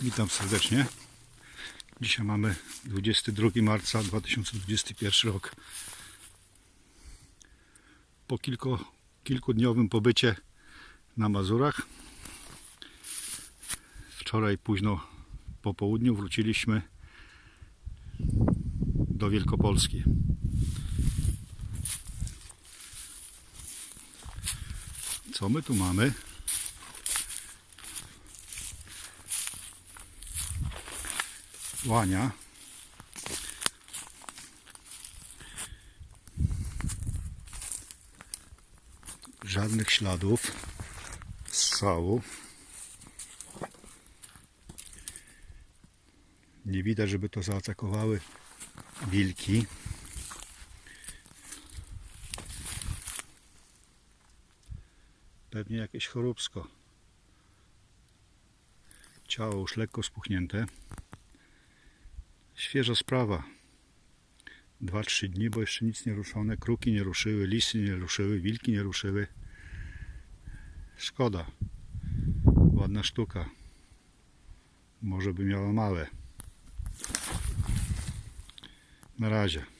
Witam serdecznie. Dzisiaj mamy 22 marca 2021 rok. Po kilku, kilkudniowym pobycie na Mazurach, wczoraj późno po południu wróciliśmy do Wielkopolski. Co my tu mamy? Łania. Żadnych śladów strzału. Nie widać, żeby to zaatakowały wilki. Pewnie jakieś choróbsko. Ciało już lekko spuchnięte. Świeża sprawa. 2-3 dni, bo jeszcze nic nie ruszone. Kruki nie ruszyły, lisy nie ruszyły, wilki nie ruszyły. Szkoda. Ładna sztuka. Może by miała małe. Na razie.